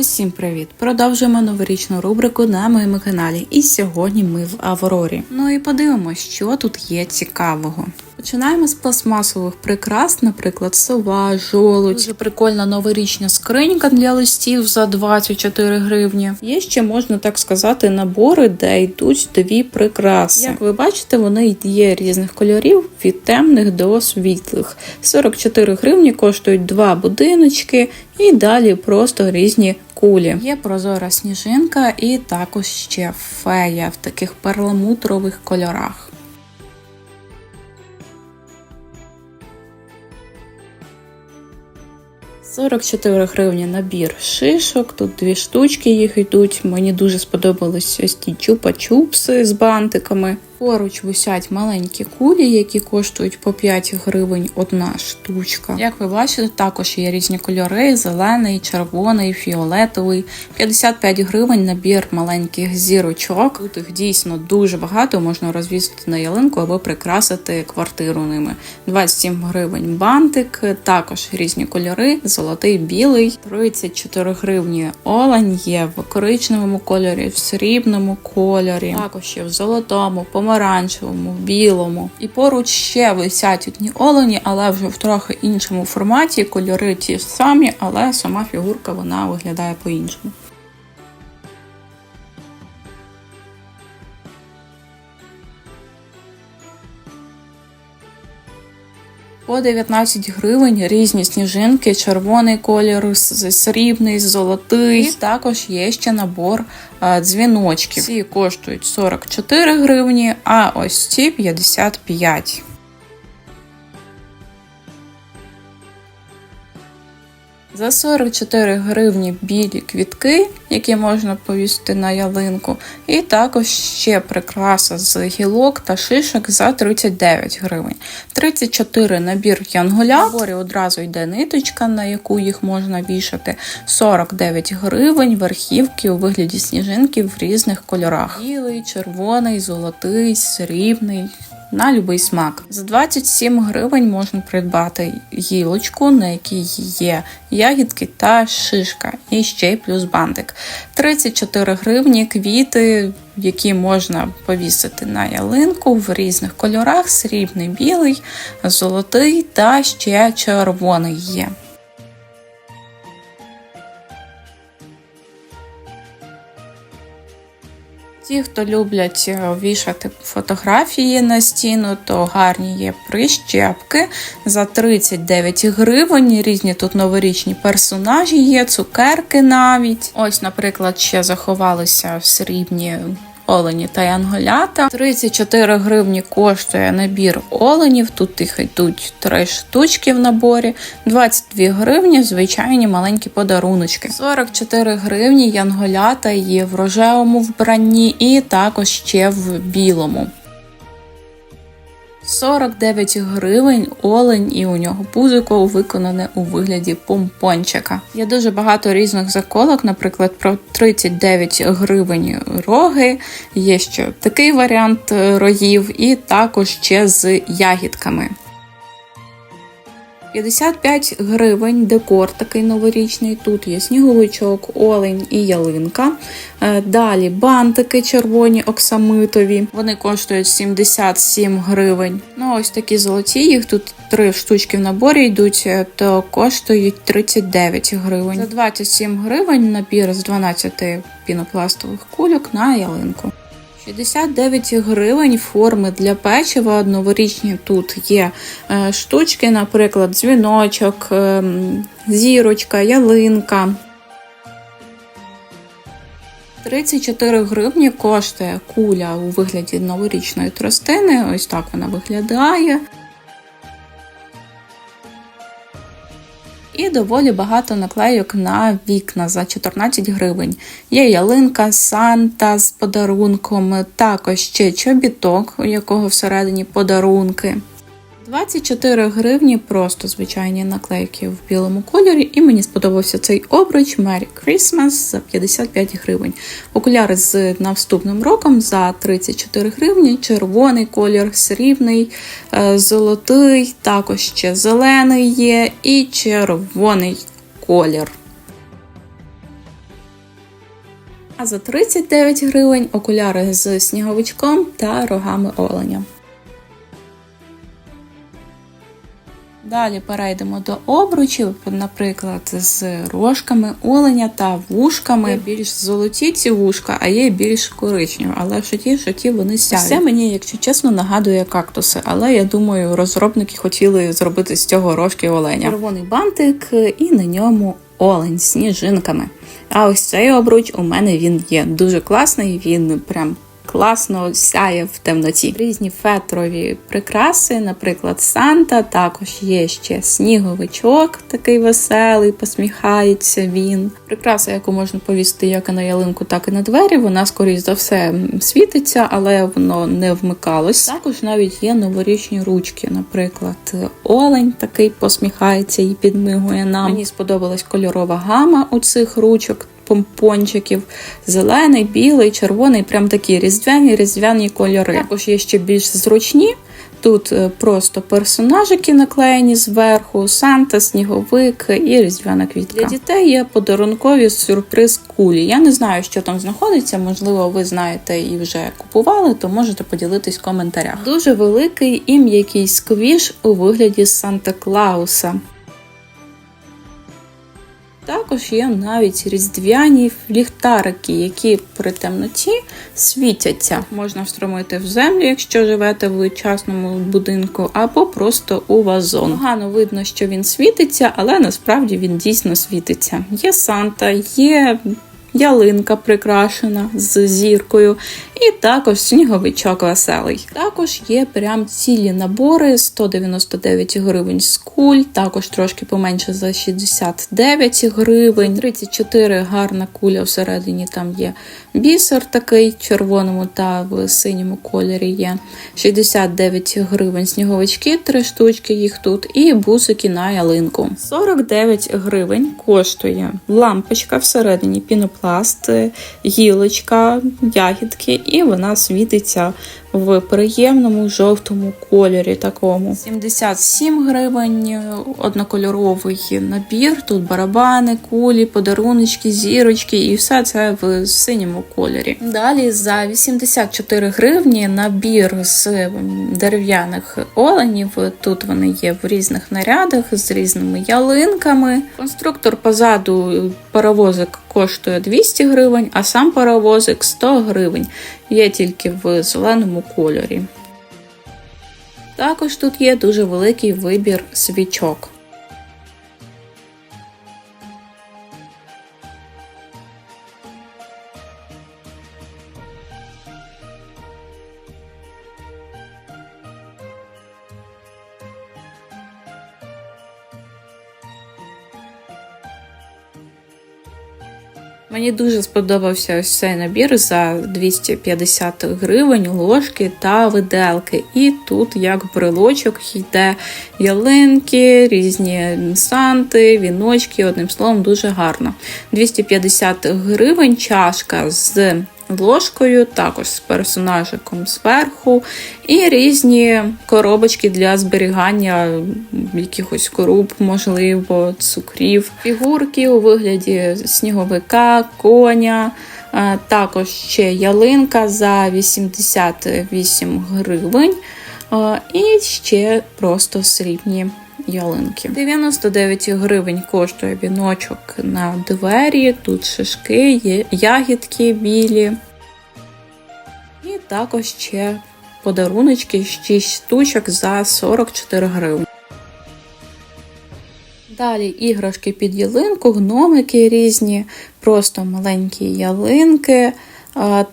Усім привіт! Продовжуємо новорічну рубрику на моєму каналі. І сьогодні ми в Аврорі. Ну і подивимось, що тут є цікавого. Починаємо з пластмасових прикрас, наприклад, сова, жолудь. Дуже прикольна новорічна скринька для листів за 24 гривні. Є ще можна так сказати набори, де йдуть дві прикраси. Як ви бачите, вони є різних кольорів від темних до світлих. 44 гривні коштують два будиночки, і далі просто різні кулі. Є прозора сніжинка і також ще фея в таких перламутрових кольорах. – 44 гривні набір шишок. Тут дві штучки їх йдуть. Мені дуже сподобались ось ті чупа-чупси з бантиками. Поруч висять маленькі кулі, які коштують по 5 гривень одна штучка. Як ви бачите, також є різні кольори: зелений, червоний, фіолетовий. 55 гривень набір маленьких зірочок. Тут їх дійсно дуже багато, можна розвісити на ялинку або прикрасити квартиру ними. 27 гривень бантик, також різні кольори: золотий, білий, 34 гривні олень є в коричневому кольорі, в срібному кольорі, також є в золотому, помаранчевому, білому. І поруч ще висять одні олені, але вже в трохи іншому форматі. Кольори ті ж самі, але сама фігурка вона виглядає по-іншому. По 19 гривень різні сніжинки, червоний колір, срібний, золотий. І також є ще набор дзвіночків. Ці коштують 44 гривні, а ось ці 55. За 44 гривні білі квітки, які можна повісити на ялинку, і також ще прикраса з гілок та шишок за 39 гривень. 34 набір янголя. Наборі одразу йде ниточка, на яку їх можна вішати. 49 гривень верхівки у вигляді сніжинки в різних кольорах: білий, червоний, золотий, срібний на будь-який смак. За 27 гривень можна придбати гілочку, на якій є ягідки та шишка, і ще й плюс бантик. 34 гривні квіти, які можна повісити на ялинку в різних кольорах: срібний, білий, золотий та ще червоний є. Ті, хто люблять е, вішати фотографії на стіну, то гарні є прищепки за 39 гривень. Різні тут новорічні персонажі є, цукерки навіть. Ось, наприклад, ще заховалися в срібні. Олені та янголята. 34 гривні коштує набір оленів. Тут їх йдуть 3 штучки в наборі. 22 гривні звичайні маленькі подаруночки. 44 гривні янголята є в рожевому вбранні і також ще в білому. 49 гривень олень і у нього пузико виконане у вигляді помпончика. Є дуже багато різних заколок, наприклад, про 39 гривень роги. Є ще такий варіант е, рогів, і також ще з ягідками. 55 гривень декор такий новорічний. Тут є сніговичок, олень і ялинка. Е, Далі бантики червоні оксамитові. Вони коштують 77 гривень. Ну, ось такі золоті, їх тут три штучки в наборі йдуть, е, то коштують 39 гривень. За 27 гривень набір з 12 пінопластових кульок на ялинку. 69 гривень форми для печива новорічні тут є е, штучки, наприклад, дзвіночок, ем, зірочка, ялинка. 34 гривні коштує куля у вигляді новорічної тростини. Ось так вона виглядає. І доволі багато наклейок на вікна за 14 гривень. Є ялинка, санта з подарунком, також ще чобіток, у якого всередині подарунки. 24 гривні просто звичайні наклейки в білому кольорі, і мені сподобався цей обруч Merry Christmas за 55 гривень. Окуляри з наступним роком за 34 гривні, червоний колір, срібний, е, золотий, також ще зелений є і червоний колір. А за 39 гривень окуляри з сніговичком та рогами оленя. Далі перейдемо до обручів, наприклад, з рожками оленя та вушками. Є більш золоті ці вушка, а є більш коричневі. Але що ті, що ті вони сяють. Це мені, якщо чесно, нагадує кактуси. Але я думаю, розробники хотіли зробити з цього рожки оленя. Червоний бантик і на ньому олень з сніжинками. А ось цей обруч у мене він є дуже класний. Він прям класно сяє в темноті. Різні фетрові прикраси, наприклад, Санта. Також є ще сніговичок, такий веселий, посміхається він. Прикраса, яку можна повісити як на ялинку, так і на двері. Вона, скоріш за все, світиться, але воно не вмикалось. Також навіть є новорічні ручки. Наприклад, олень такий посміхається і підмигує нам. Мені сподобалась кольорова гама у цих ручок помпончиків. Зелений, білий, червоний, прям такі різдвяні різдвяні кольори. Також є ще більш зручні. Тут е, просто персонажики наклеєні зверху, Санта, сніговик і різдвяна квітка. Для дітей є подарункові сюрприз кулі. Я не знаю, що там знаходиться. Можливо, ви знаєте і вже купували, то можете поділитись в коментарях. Дуже великий і м'який сквіш у вигляді Санта Клауса. Також є навіть різдвяні ліхтарики, які при темноті світяться. Можна встромити в землю, якщо живете в частному будинку, або просто у вазон. Погано видно, що він світиться, але насправді він дійсно світиться. Є Санта, є ялинка прикрашена з зіркою, і також сніговичок веселий. Також є прям цілі набори 199 гривень з куль, також трошки поменше за 69 гривень. 34 гарна куля всередині там є бісер такий в червоному та в синьому кольорі є. 69 гривень сніговички, три штучки їх тут, і бусики на ялинку. 49 гривень коштує лампочка всередині пінопласт, гілочка, ягідки і вона світиться в приємному жовтому кольорі. такому. 77 гривень, однокольоровий набір. Тут барабани, кулі, подаруночки, зірочки, і все це в синьому кольорі. Далі за 84 гривні набір з дерев'яних оленів. Тут вони є в різних нарядах з різними ялинками. Конструктор позаду паровозик коштує 200 гривень, а сам паровозик 100 гривень. Є тільки в зеленому кольорі. Також тут є дуже великий вибір свічок. Мені дуже сподобався ось цей набір за 250 гривень, ложки та виделки. І тут, як брелочок, йде ялинки, різні санти, віночки. Одним словом, дуже гарно. 250 гривень чашка з ложкою, також з персонажиком зверху, і різні коробочки для зберігання якихось коруп, можливо, цукрів, фігурки у вигляді сніговика, коня. Також ще ялинка за 88 гривень. І ще просто срібні ялинки. 99 гривень коштує віночок на двері, тут шишки, є ягідки білі. І також ще подаруночки 6 штучок за 44 гривні. Далі іграшки під ялинку, гномики різні, просто маленькі ялинки.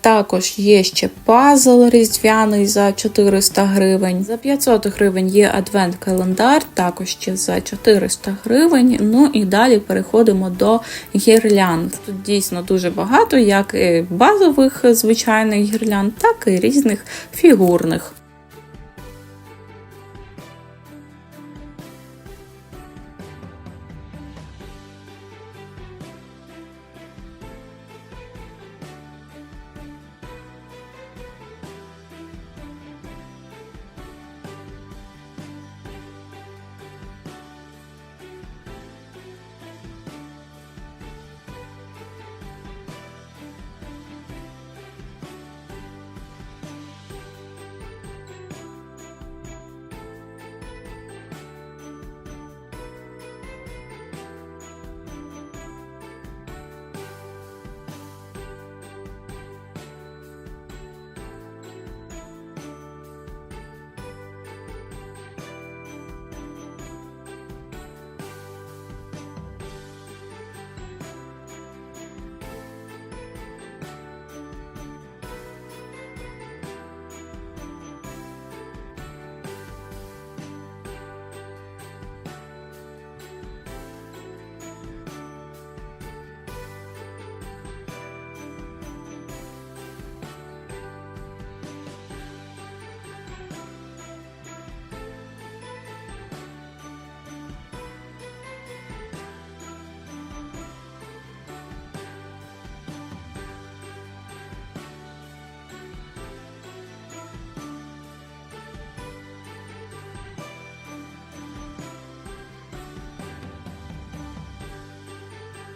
Також є ще пазл різдвяний за 400 гривень. За 500 гривень є адвент-календар, також ще за 400 гривень. Ну і далі переходимо до гірлянд. Тут дійсно дуже багато, як і базових звичайних гірлянд, так і різних фігурних.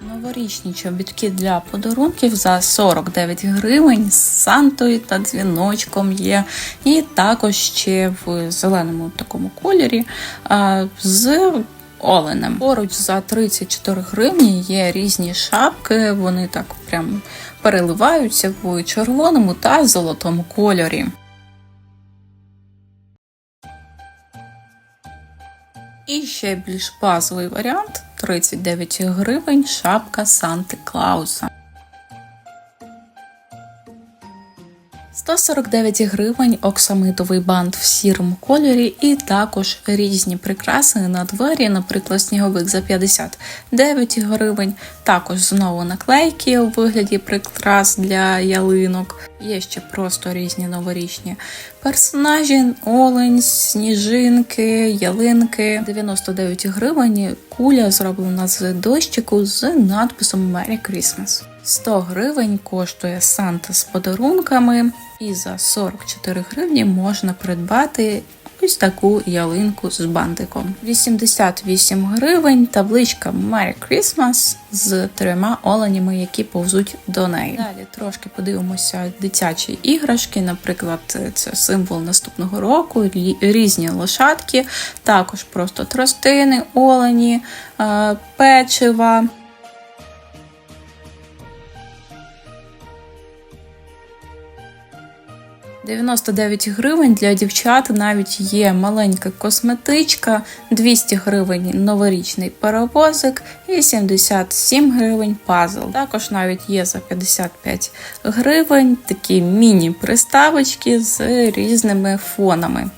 Новорічні чобітки для подарунків за 49 гривень з сантою та дзвіночком є. І також ще в зеленому такому кольорі з оленем. Поруч за 34 гривні є різні шапки, вони так прям переливаються в червоному та золотому кольорі. І ще більш базовий варіант 39 гривень шапка Санти Клауса. 149 гривень оксамитовий бант в сірому кольорі, і також різні прикраси на двері, наприклад, сніговик за 59 гривень. Також знову наклейки у вигляді прикрас для ялинок. Є ще просто різні новорічні персонажі, олень, сніжинки, ялинки. 99 гривень. Куля зроблена з дощику з надписом Merry Christmas. 100 гривень коштує Санта з подарунками, і за 44 гривні можна придбати ось таку ялинку з бантиком. 88 гривень табличка Merry Christmas з трьома оленями, які повзуть до неї. Далі трошки подивимося дитячі іграшки. Наприклад, це символ наступного року, різні лошадки, також просто тростини, олені, е, печива. – 99 гривень для дівчат навіть є маленька косметичка, 200 гривень новорічний перевозик і 77 гривень пазл. Також навіть є за 55 гривень такі міні-приставочки з різними фонами.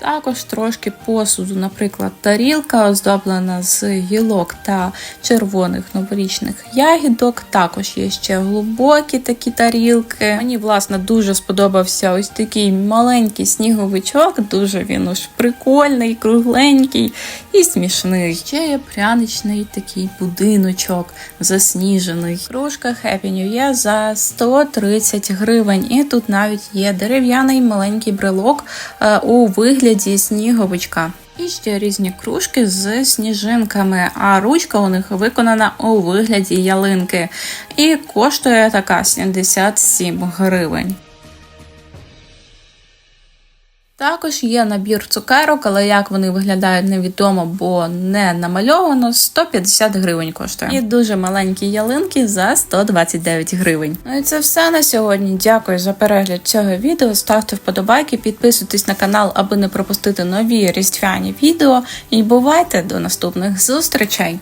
Також трошки посуду, наприклад, тарілка оздоблена з гілок та червоних новорічних ягідок. Також є ще глибокі такі тарілки. Мені, власне, дуже сподобався ось такий маленький сніговичок, дуже він уж прикольний, кругленький і смішний. Ще є пряничний такий будиночок засніжений. Кружка Happy New Year за 130 гривень. І тут навіть є дерев'яний маленький брелок е, у вигляді вигляді сніговичка. І ще різні кружки з сніжинками, а ручка у них виконана у вигляді ялинки. І коштує така 77 гривень. Також є набір цукерок, але як вони виглядають невідомо, бо не намальовано 150 гривень коштує. І дуже маленькі ялинки за 129 гривень. Ну і це все на сьогодні. Дякую за перегляд цього відео. Ставте вподобайки, підписуйтесь на канал, аби не пропустити нові різдвяні відео. І бувайте до наступних зустрічей!